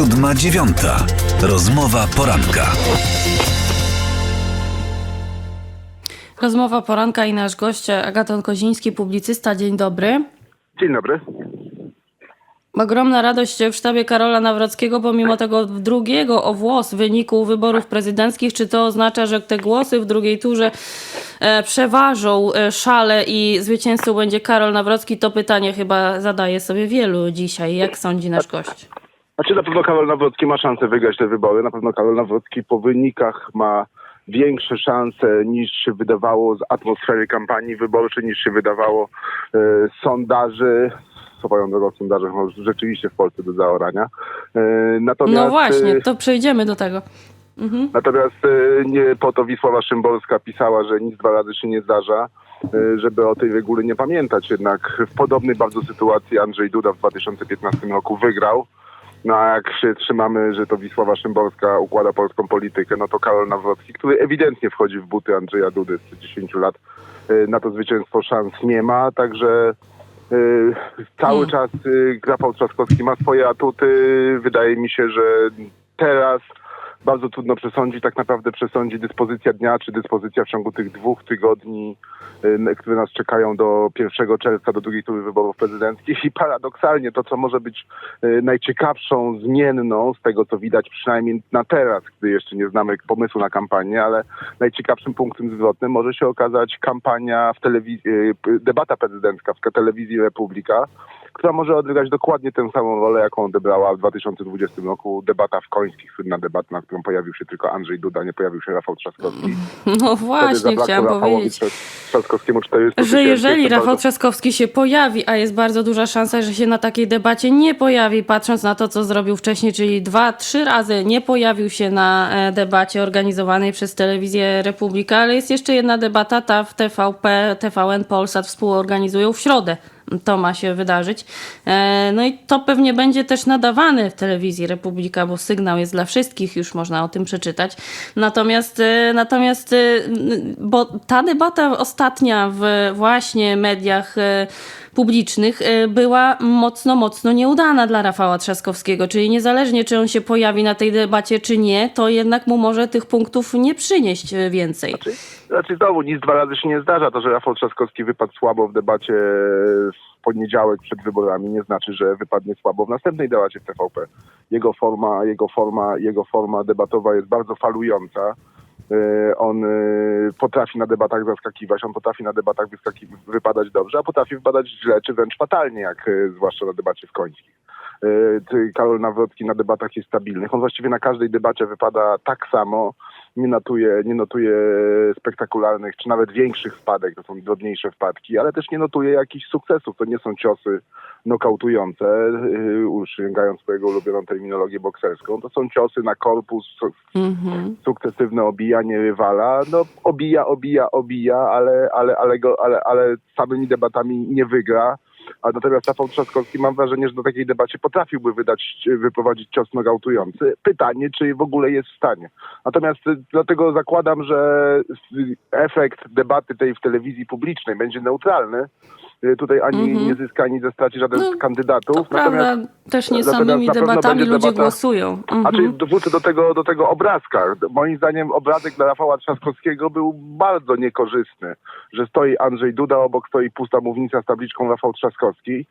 siódma, dziewiąta. Rozmowa poranka. Rozmowa poranka i nasz gość Agaton Koziński, publicysta. Dzień dobry. Dzień dobry. Ogromna radość w sztabie Karola Nawrockiego, pomimo tego drugiego o włos wyniku wyborów prezydenckich. Czy to oznacza, że te głosy w drugiej turze e, przeważą e, szale i zwycięzcą będzie Karol Nawrocki? To pytanie chyba zadaje sobie wielu dzisiaj. Jak sądzi nasz gość? Znaczy na pewno Karol Nawrocki ma szansę wygrać te wybory. Na pewno Karol Nawrocki po wynikach ma większe szanse niż się wydawało z atmosfery kampanii wyborczej, niż się wydawało e, sondaży. Swoją drogą sondaże rzeczywiście w Polsce do zaorania. E, natomiast, No właśnie, e, to przejdziemy do tego. Natomiast e, nie po to Wisława Szymborska pisała, że nic dwa razy się nie zdarza, e, żeby o tej regule nie pamiętać. Jednak w podobnej bardzo sytuacji Andrzej Duda w 2015 roku wygrał. No a jak się trzymamy, że to Wisława Szymborska układa polską politykę, no to Karol Nawrocki, który ewidentnie wchodzi w buty Andrzeja Dudy z 10 lat, e, na to zwycięstwo szans nie ma, także e, cały Mm. czas e, Rafał Trzaskowski ma swoje atuty. Wydaje mi się, że teraz bardzo trudno przesądzić, tak naprawdę przesądzi dyspozycja dnia, czy dyspozycja w ciągu tych dwóch tygodni, które nas czekają do 1 czerwca, do drugiej tury wyborów prezydenckich. I paradoksalnie to, co może być y, najciekawszą zmienną z tego, co widać przynajmniej na teraz, gdy jeszcze nie znamy pomysłu na kampanię, ale najciekawszym punktem zwrotnym może się okazać kampania w telewizji, y, debata prezydencka w telewizji Republika, która może odegrać dokładnie tę samą rolę, jaką odebrała w 2020 roku debata w Końskich, słynna debata, którą pojawił się tylko Andrzej Duda, nie pojawił się Rafał Trzaskowski. No Wtedy właśnie, chciałam Rafałowi powiedzieć. Trzask- Trzaskowskiemu 400 że jeżeli Rafał bardzo- Trzaskowski się pojawi, a jest bardzo duża szansa, że się na takiej debacie nie pojawi, patrząc na to, co zrobił wcześniej, czyli dwa, trzy razy nie pojawił się na e, debacie organizowanej przez telewizję Republika, ale jest jeszcze jedna debata, ta w TVP, TVN, Polsat współorganizują w środę. To ma się wydarzyć. E, No i to pewnie będzie też nadawane w telewizji Republika, bo sygnał jest dla wszystkich, już można o tym przeczytać. Natomiast, e, natomiast e, bo ta debata ostatnia w właśnie mediach publicznych e, była mocno, mocno nieudana dla Rafała Trzaskowskiego, czyli niezależnie czy on się pojawi na tej debacie, czy nie, to jednak mu może tych punktów nie przynieść e, więcej. Znaczy, znaczy znowu, nic dwa razy się nie zdarza. To, że Rafał Trzaskowski wypadł słabo w debacie w poniedziałek przed wyborami, nie znaczy, że wypadnie słabo w następnej debacie w TVP. Jego forma, jego forma, jego forma debatowa jest bardzo falująca. E, On e, potrafi na debatach zaskakiwać, on potrafi na debatach wypadać dobrze, a potrafi wypadać źle, czy wręcz fatalnie, jak e, zwłaszcza na debacie w Końskich. Ty- Karol Nawrocki na debatach jest stabilny. On właściwie na każdej debacie wypada tak samo, nie notuje, nie notuje spektakularnych, czy nawet większych wpadek, to są drobniejsze wpadki, ale też nie notuje jakichś sukcesów. To nie są ciosy nokautujące, yy, używając swojego ulubioną terminologię bokserską. To są ciosy na korpus, Mhm. sukcesywne obijanie rywala. No obija, obija, obija, ale, ale, ale, go, ale, ale samymi debatami nie wygra. A natomiast Rafał Trzaskowski mam wrażenie, że do takiej debacie potrafiłby wydać, wyprowadzić cios nogautujący. Pytanie, czy w ogóle jest w stanie. Natomiast y, dlatego zakładam, że y, efekt debaty tej w telewizji publicznej będzie neutralny. Y, Tutaj ani Mhm. nie zyska, ani nie straci żaden No, z kandydatów. To prawda, też nie natomiast samymi debatami ludzie debata- głosują. Mhm. a czyli wrócę do tego, do tego obrazka. Moim zdaniem obrazek dla Rafała Trzaskowskiego był bardzo niekorzystny, że stoi Andrzej Duda, obok stoi pusta mównica z tabliczką Rafał Trzaskowski.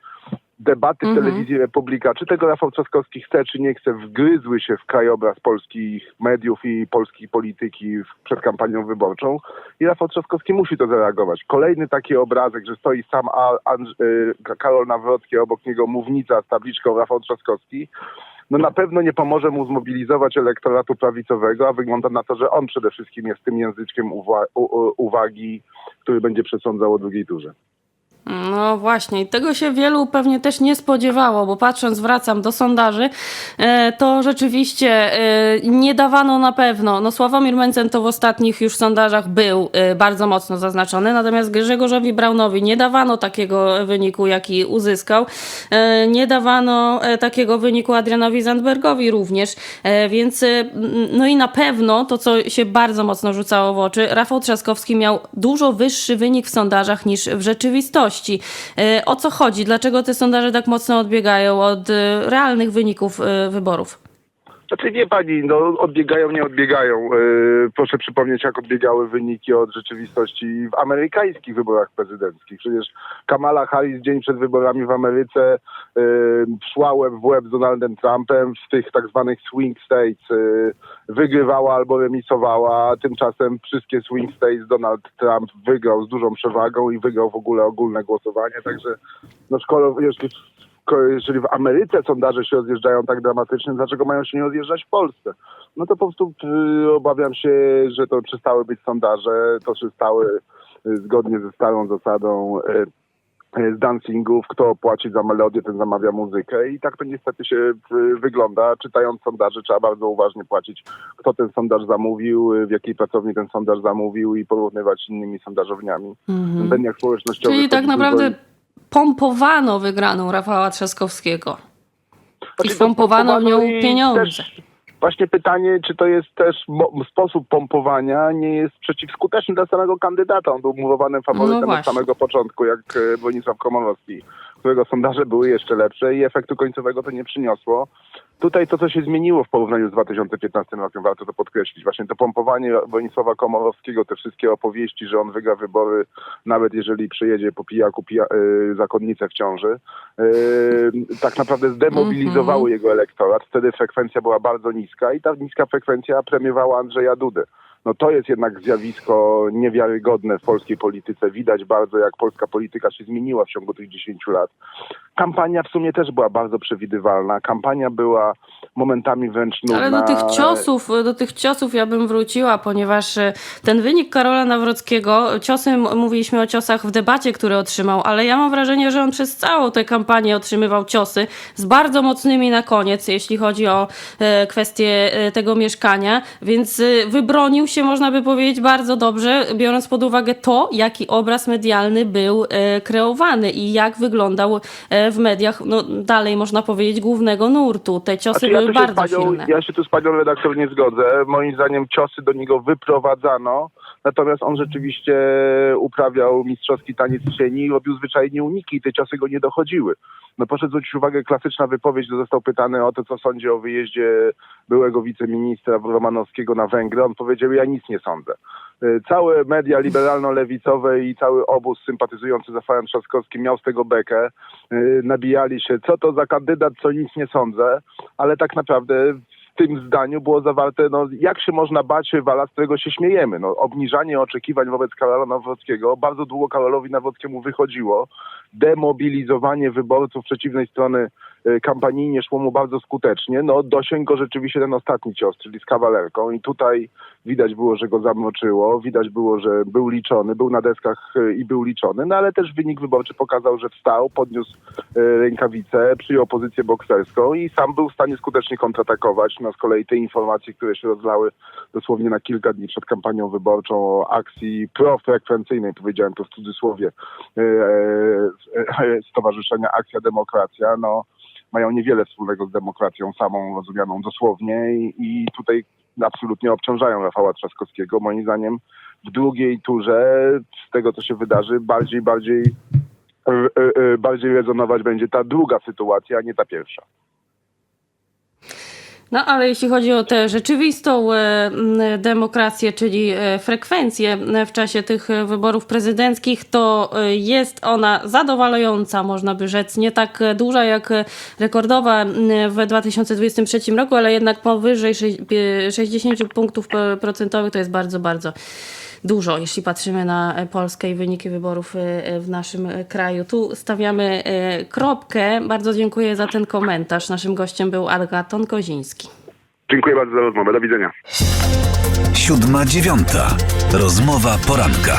Debaty w Mhm. telewizji Republika, czy tego Rafał Trzaskowski chce, czy nie chce, wgryzły się w krajobraz polskich mediów i polskiej polityki przed kampanią wyborczą i Rafał Trzaskowski musi to zareagować. Kolejny taki obrazek, że stoi sam A- Andrz- y, Karol Nawrocki, obok niego mównica z tabliczką Rafał Trzaskowski, no na pewno nie pomoże mu zmobilizować elektoratu prawicowego, a wygląda na to, że on przede wszystkim jest tym języczkiem uwa- uwagi, który będzie przesądzał o drugiej turze. No właśnie, i tego się wielu pewnie też nie spodziewało, bo patrząc, wracam do sondaży, e, to rzeczywiście e, nie dawano na pewno. No Sławomir Mencen to w ostatnich już sondażach był e, bardzo mocno zaznaczony, natomiast Grzegorzowi Braunowi nie dawano takiego wyniku, jaki uzyskał. Nie dawano takiego wyniku Adrianowi Zandbergowi również, więc no i na pewno to, co się bardzo mocno rzucało w oczy, Rafał Trzaskowski miał dużo wyższy wynik w sondażach niż w rzeczywistości. E, O co chodzi? Dlaczego te sondaże tak mocno odbiegają od e, realnych wyników e, wyborów? Znaczy wie pani, no odbiegają, nie odbiegają. Yy, proszę przypomnieć, jak odbiegały wyniki od rzeczywistości w amerykańskich wyborach prezydenckich. Przecież Kamala Harris dzień przed wyborami w Ameryce yy, szła łeb w łeb z Donaldem Trumpem w tych tak zwanych swing states. Yy, wygrywała albo remisowała. Tymczasem wszystkie swing states Donald Trump wygrał z dużą przewagą i wygrał w ogóle ogólne głosowanie. Także no jeśli ko- jeżeli w Ameryce sondaże się rozjeżdżają tak dramatycznie, dlaczego mają się nie rozjeżdżać w Polsce? No to po prostu y, obawiam się, że to przestały być sondaże, to przestały y, zgodnie ze starą zasadą y, z dancingów, kto płaci za melodię, ten zamawia muzykę i tak to niestety się wygląda. Czytając sondaże trzeba bardzo uważnie płacić, kto ten sondaż zamówił, w jakiej pracowni ten sondaż zamówił i porównywać z innymi sondażowniami. Społecznościowych Czyli tak naprawdę pompowano wygraną Rafała Trzaskowskiego. I Znaczy, to wpompowano w nią pompowano i pieniądze. Właśnie pytanie, czy to jest też sposób pompowania nie jest przeciwskuteczny dla samego kandydata. On był murowanym No faworytem od właśnie. samego początku, jak e, Bronisław Komorowski, którego sondaże były jeszcze lepsze i efektu końcowego to nie przyniosło. Tutaj to, co się zmieniło w porównaniu z 2015 rokiem, warto to podkreślić. Właśnie to pompowanie Bronisława Komorowskiego, te wszystkie opowieści, że on wygra wybory, nawet jeżeli przyjedzie po pijaku pija, y, zakonnicę w ciąży, y, tak naprawdę zdemobilizowały jego elektorat. Wtedy frekwencja była bardzo niska i ta niska frekwencja premiowała Andrzeja Dudę. No to jest jednak zjawisko niewiarygodne w polskiej polityce. Widać bardzo, jak polska polityka się zmieniła w ciągu tych 10 lat. Kampania w sumie też była bardzo przewidywalna. Kampania była momentami wręcz nudna. Ale do tych ciosów, do tych ciosów ja bym wróciła, ponieważ e, ten wynik Karola Nawrockiego, ciosy, mówiliśmy o ciosach w debacie, które otrzymał, ale ja mam wrażenie, że on przez całą tę kampanię otrzymywał ciosy z bardzo mocnymi na koniec, jeśli chodzi o e, kwestię e, tego mieszkania, więc wybronił się, można by powiedzieć, bardzo dobrze, biorąc pod uwagę to, jaki obraz medialny był kreowany i jak wyglądał w mediach, no dalej można powiedzieć, głównego nurtu. Te ciosy Znaczy, były tu bardzo panią, silne. Ja się tu z panią redaktor nie zgodzę. Moim zdaniem ciosy do niego wyprowadzano, natomiast on rzeczywiście uprawiał mistrzowski taniec cieni, robił zwyczajnie uniki i te ciosy go nie dochodziły. No proszę zwrócić uwagę, klasyczna wypowiedź, że został pytany o to, co sądzi o wyjeździe byłego wiceministra Romanowskiego na Węgry. On powiedział, ja nic nie sądzę. Y, Całe media liberalno-lewicowe i cały obóz sympatyzujący z Rafałem Trzaskowskim miał z tego bekę. Y, Nabijali się, co to za kandydat, co nic nie sądzę, ale tak naprawdę tym zdaniu było zawarte, no, jak się można bać wala, z którego się śmiejemy. No, obniżanie oczekiwań wobec Karola Nawrockiego bardzo długo Karolowi Nawrockiemu wychodziło. Demobilizowanie wyborców przeciwnej strony kampanijnie szło mu bardzo skutecznie. No, dosięgł go rzeczywiście ten ostatni cios, czyli z kawalerką i tutaj widać było, że go zamroczyło, widać było, że był liczony, był na deskach y, i był liczony, no ale też wynik wyborczy pokazał, że wstał, podniósł y, rękawice, przyjął pozycję bokserską i sam był w stanie skutecznie kontratakować. No z kolei te informacje, które się rozlały dosłownie na kilka dni przed kampanią wyborczą o akcji profrekwencyjnej, powiedziałem to w cudzysłowie, y, Stowarzyszenia Akcja Demokracja, no mają niewiele wspólnego z demokracją samą rozumianą dosłownie i, i tutaj absolutnie obciążają Rafała Trzaskowskiego. Moim zdaniem w drugiej turze z tego, co się wydarzy, bardziej, bardziej, e, e, e, bardziej rezonować będzie ta druga sytuacja, a nie ta pierwsza. No ale jeśli chodzi o tę rzeczywistą e, demokrację, czyli e, frekwencję e, w czasie tych wyborów prezydenckich, to jest ona zadowalająca, można by rzec. Nie tak duża jak rekordowa w 2023 roku, ale jednak powyżej sze- pie- 60 punktów procentowych to jest bardzo, bardzo dużo, jeśli patrzymy na e, Polskę i wyniki wyborów e, e, w naszym kraju. Tu stawiamy kropkę. Bardzo dziękuję za ten komentarz. Naszym gościem był Agaton Koziński. Dziękuję bardzo za rozmowę. Do widzenia. Siódma dziewiąta. Rozmowa poranka.